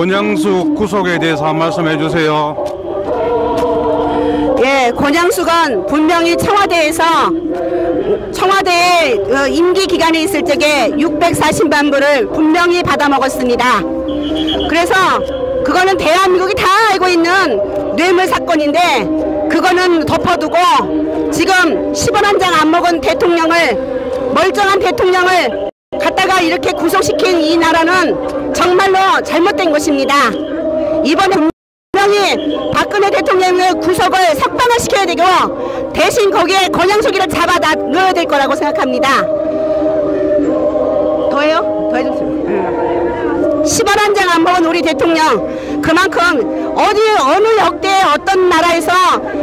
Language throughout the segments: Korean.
권양수 구속에 대해서 한 말씀 해주세요. 예, 권양수건 분명히 청와대에서 청와대에 어, 임기 기간에 있을 적에 640만 불을 분명히 받아 먹었습니다. 그래서 그거는 대한민국이 다 알고 있는 뇌물 사건인데 그거는 덮어두고 지금 10원 한 장 안 먹은 대통령을 멀쩡한 대통령을 갖다가 이렇게 구속시킨 이 나라는 정말로 잘못된 것입니다. 이번에 분명히 박근혜 대통령의 구속을 석방을 시켜야 되고 대신 거기에 권양수기를 잡아 넣어야 될 거라고 생각합니다. 더해요? 더 해주세요. 10원 한장 안 먹은 우리 대통령 그만큼 어디 어느 역대 어떤 나라에서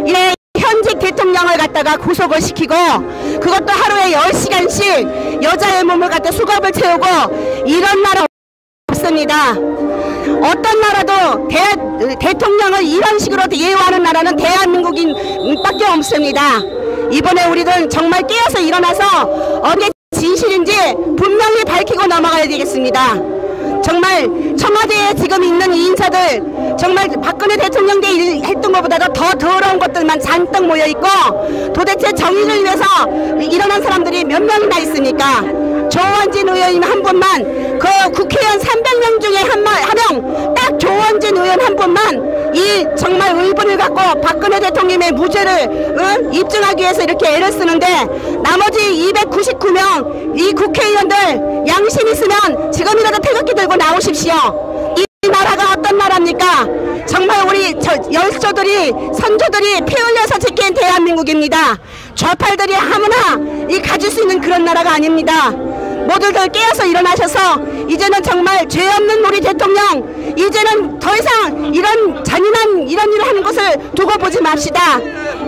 이 현직 대통령을 갖다가 구속을 시키고 그것도 하루에 10시간씩 여자의 몸을 갖다 수갑을 채우고 이런 나라 없습니다. 어떤 나라도 대, 대통령을 이런 식으로 예우하는 나라는 대한민국인 밖에 없습니다. 이번에 우리들 정말 깨어서 일어나서 어디에 진실인지 분명히 밝히고 넘어가야 되겠습니다. 정말 청와대에 지금 있는 이 인사들 정말 박근혜 대통령 때 했던 것보다도 더 더러운 것들만 잔뜩 모여있고 도대체 정의를 위해서 일어난 사람들이 몇 명이나 있습니까? 조원진 의원님 한 분만 그 국회의원 300명 중에 한명 조원진 의원 한 분만 이 정말 의분을 갖고 박근혜 대통령의 무죄를 응? 입증하기 위해서 이렇게 애를 쓰는데 나머지 299명 이 국회의원들 양심 있으면 지금이라도 태극기 들고 나오십시오. 이 나라가 어떤 나라입니까? 정말 우리 열조들이 선조들이 피 흘려서 지킨 대한민국입니다. 좌팔들이 아무나 이 가질 수 있는 그런 나라가 아닙니다. 모두들 깨어서 일어나셔서 이제는 정말 죄 없는 우리 대통령 이제는 더 이상 이런 잔인한 이런 일을 하는 것을 두고 보지 맙시다.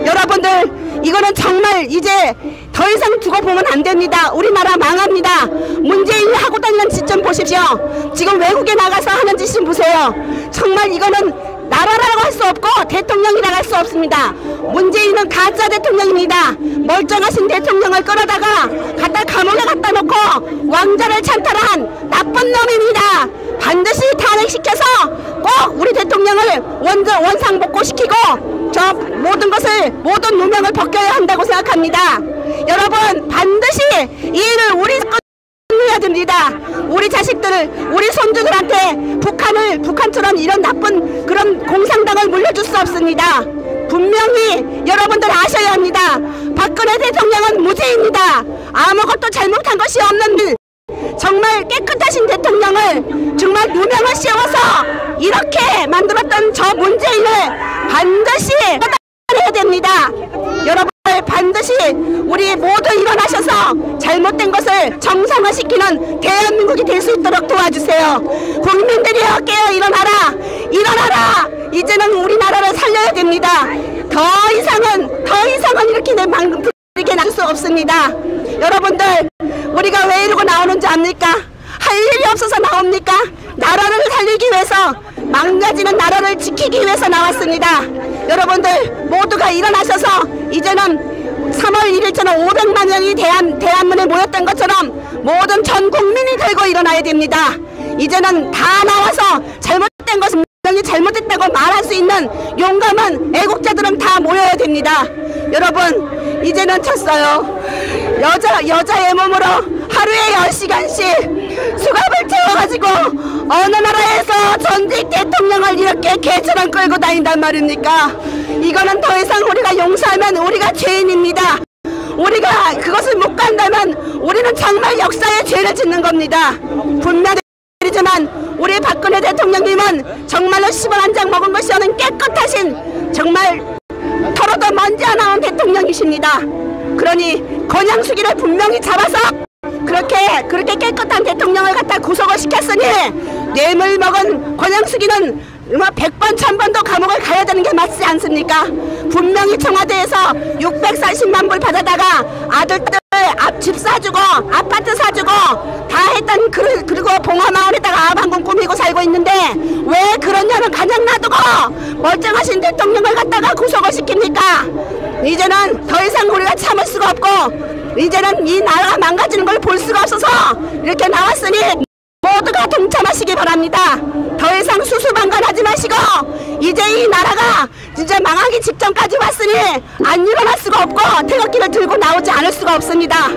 여러분들 이거는 정말 이제 더 이상 두고 보면 안 됩니다. 우리나라 망합니다. 문재인이 하고 다니는 짓 좀 보십시오. 지금 외국에 나가서 하는 짓 좀 보세요. 정말 이거는 나라라고 할 수 없고 대통령이라고 할 수 없습니다. 문재인은 가짜 대통령입니다. 멀쩡하신 대통령을 끌어다가 갖다 감옥에 갖다 놓고 왕자를 찬탈한 나쁜 놈입니다. 반드시 탄핵시켜서 꼭 우리 대통령을 원전 원상복구시키고 저 모든 것을 모든 누명을 벗겨야 한다고 생각합니다. 여러분 반드시 이 일을 우리 해야 됩니다. 우리 자식들을 우리 손주들한테 북한을 북한처럼 이런 나쁜 그런 공산당을 물려줄 수 없습니다. 분명히 여러분들 아셔야 합니다. 박근혜 대통령은 무죄입니다. 아무것도 잘못한 것이 없는 깨끗하신 대통령을 정말 누명을 씌워서 이렇게 만들었던 저 문재인을 반드시 해야 됩니다. 여러분 반드시 우리 모두 일어나셔서 잘못된 것을 정상화시키는 대한민국이 될 수 있도록 도와주세요. 국민들이여 깨어 일어나라. 일어나라. 이제는 우리나라를 살려야 됩니다. 더 이상은 더 이상은 이렇게 내 방금 부리게 날 수 없습니다. 여러분들 우리가 왜 이러고 나오는지 압니까? 나옵니까? 나라를 살리기 위해서 망가지는 나라를 지키기 위해서 나왔습니다. 여러분들 모두가 일어나셔서 이제는 3월 1일처럼 500만 명이 대한, 대한문에 모였던 것처럼 모든 전 국민이 들고 일어나야 됩니다. 이제는 다 나와서 잘못된 것은 분명히 잘못했다고 말할 수 있는 용감한 애국자들은 다 모여야 됩니다. 여러분 이제는 쳤어요. 여자 여자의 몸으로 하루에 10시간씩 수갑을 채워 가지고 어느 나라에서 전직 대통령을 이렇게 개처럼 끌고 다닌단 말입니까? 이거는 더 이상 우리가 용서하면 우리가 죄인입니다. 우리가 그것을 못 간다면 우리는 정말 역사의 죄를 짓는 겁니다. 분명히지만 우리 박근혜 대통령님은 정말로 10원 한 장 먹은 것이 없는 깨끗하신 정말 털어도 먼지 안 나온 대통령이십니다. 그러니 권양수기를 분명히 잡아서 그렇게 그렇게 깨끗한 대통령을 갖다 구속을 시켰으니 뇌물 먹은 권양수기는 뭐 100번 1000번도 감옥을 가야 되는 게 맞지 않습니까? 분명히 청와대에서 640만 불 받아다가 아들들 앞집 사주고 아파트 사주고 다 했던 그, 그리고 봉화마을에다가 방금 꾸미고 살고 있는데 왜 년은 가장 놔두고 멀쩡하신 대통령을 갖다가 구속을 시킵니까? 이제는 더 이상 우리가 참을 수가 없고 이제는 이 나라가 망가지는 걸 볼 수가 없어서 이렇게 나왔으니 모두가 동참하시기 바랍니다. 더 이상 수수방관하지 마시고 이제 이 나라가 이제 망하기 직전까지 왔으니 안 일어날 수가 없고 태극기를 들고 나오지 않을 수가 없습니다.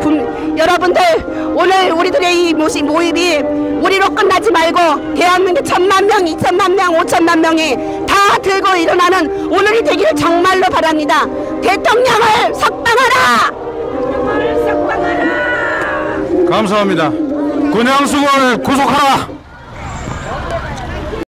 분- 여러분들 오늘 우리들의 이 모시 모임이 우리로 끝나지 말고 대한민국 천만 명, 이천만 명, 오천만 명이 다 들고 일어나는 오늘이 되기를 정말로 바랍니다. 대통령을 석방하라! 감사합니다. 군양수를 구속하라!